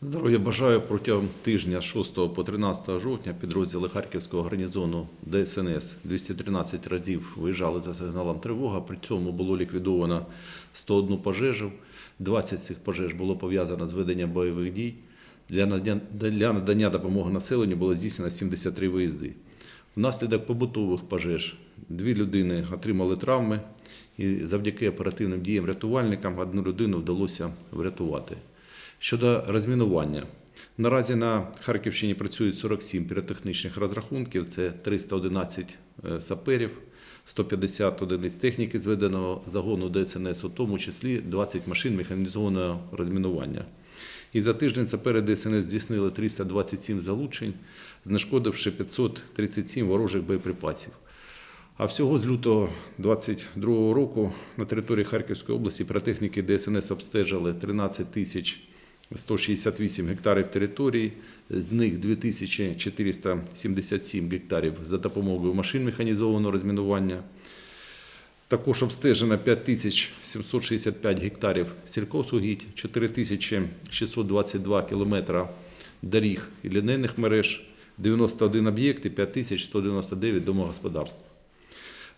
Здоров'я бажаю протягом тижня з 6 по 13 жовтня підрозділи Харківського гарнізону ДСНС 213 разів виїжджали за сигналом тривога. При цьому було ліквідовано 101 пожежу. 20 цих пожеж було пов'язано з веденням бойових дій. Для надання допомоги населенню було здійснено 73 виїзди. Внаслідок побутових пожеж дві людини отримали травми, і завдяки оперативним діям рятувальникам одну людину вдалося врятувати. Щодо розмінування. Наразі на Харківщині працюють 47 піротехнічних розрахунків, це 311 е, саперів, 150 одиниць техніки зведеного загону ДСНС, у тому числі 20 машин механізованого розмінування. І за тиждень сапери ДСНС здійснили 327 залучень, знешкодивши 537 ворожих боєприпасів. А всього з лютого 2022 року на території Харківської області піротехніки ДСНС обстежили 13 тисяч 168 гектарів території, з них 2477 гектарів за допомогою машин механізованого розмінування. Також обстежено 5765 гектарів сількосугідь, 4622 кілометра доріг і лінейних мереж, 91 об'єкт і 5199 домогосподарств.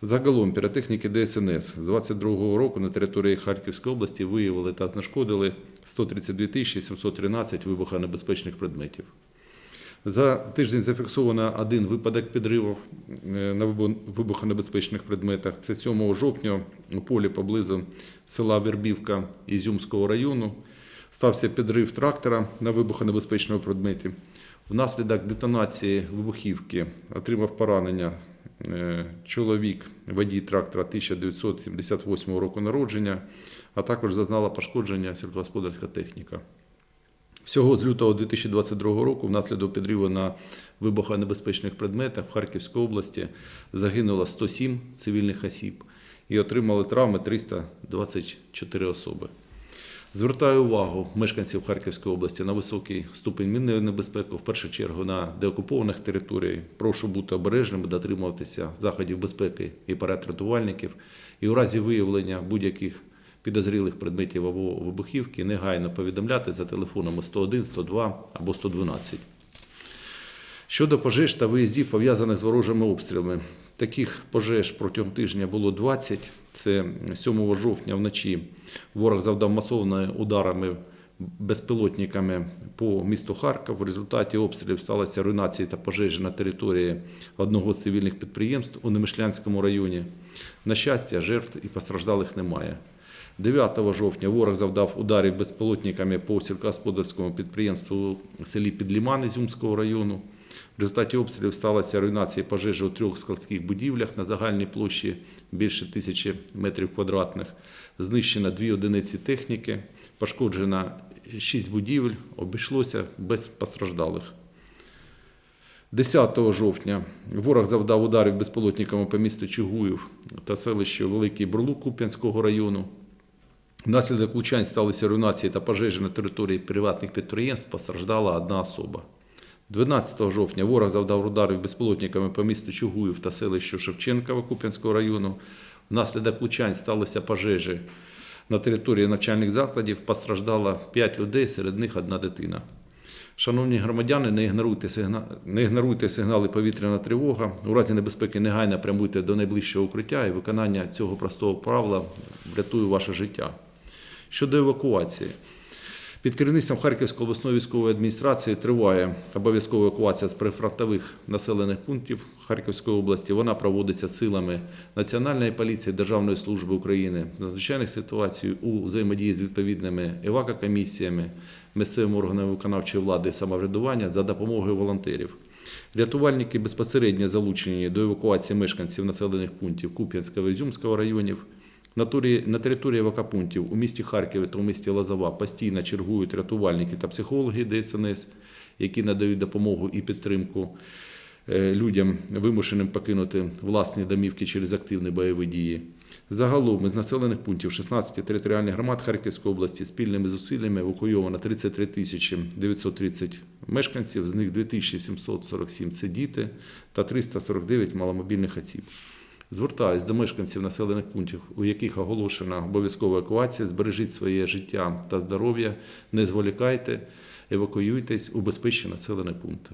Загалом піротехніки ДСНС з 22 року на території Харківської області виявили та знешкодили 132 тисячі 713 вибухонебезпечних предметів. За тиждень зафіксовано один випадок підривів е, на вибухонебезпечних предметах. Це 7 жовтня у полі поблизу села Вербівка Ізюмського району. Стався підрив трактора на вибухонебезпечному предметі. Внаслідок детонації вибухівки отримав поранення чоловік, водій трактора 1978 року народження, а також зазнала пошкодження сільськогосподарська техніка. Всього з лютого 2022 року внаслідок підриву на вибухонебезпечних предметах в Харківській області загинуло 107 цивільних осіб і отримали травми 324 особи. Звертаю увагу мешканців Харківської області на високий ступень мінної небезпеки, в першу чергу на деокупованих територіях. Прошу бути обережними, дотримуватися заходів безпеки і рятувальників. І у разі виявлення будь-яких підозрілих предметів або вибухівки негайно повідомляти за телефонами 101, 102 або 112. Щодо пожеж та виїздів, пов'язаних з ворожими обстрілами, таких пожеж протягом тижня було 20. Це 7 жовтня вночі ворог завдав масовими ударами безпілотниками по місту Харків. В результаті обстрілів сталася руйнація та пожежі на території одного з цивільних підприємств у Немишлянському районі. На щастя, жертв і постраждалих немає. 9 жовтня ворог завдав ударів безпілотниками по сільськогосподарському підприємству в селі Підліман Ізюмського району. В результаті обстрілів сталася руйнація пожежі у трьох складських будівлях на загальній площі більше тисячі метрів квадратних. Знищено дві одиниці техніки, пошкоджено шість будівель, обійшлося без постраждалих. 10 жовтня ворог завдав ударів безпілотниками по місту Чугуїв та селищу Великий Бурлук Куп'янського району. Внаслідок влучань сталися руйнації та пожежі на території приватних підприємств, постраждала одна особа. 12 жовтня ворог завдав ударів безпілотниками по місту Чугуїв та селищу Шевченкова Куп'янського району. Внаслідок влучань сталися пожежі на території навчальних закладів. Постраждало 5 людей, серед них одна дитина. Шановні громадяни, не ігноруйте, сигна... не ігноруйте сигнали повітряна тривога. У разі небезпеки негайно прямуйте до найближчого укриття і виконання цього простого правила врятує ваше життя. Щодо евакуації. Під керівництвом Харківської обласної військової адміністрації триває обов'язкова евакуація з прифронтових населених пунктів Харківської області. Вона проводиться силами Національної поліції Державної служби України надзвичайних ситуацій у взаємодії з відповідними евакокомісіями, місцевими органами виконавчої влади і самоврядування за допомогою волонтерів. Рятувальники безпосередньо залучені до евакуації мешканців населених пунктів Куп'янського і районів. На території евакопунктів у місті Харкові та у місті Лозова постійно чергують рятувальники та психологи ДСНС, які надають допомогу і підтримку е, людям, вимушеним покинути власні домівки через активні бойові дії. Загалом із населених пунктів 16 територіальних громад Харківської області спільними зусиллями евакуйовано 33 тисячі 930 мешканців, з них 2747 – це діти та 349 маломобільних осіб. Звертаюсь до мешканців населених пунктів, у яких оголошена обов'язкова евакуація. Збережіть своє життя та здоров'я, не зволікайте. евакуюйтесь у безпечні населені пункти.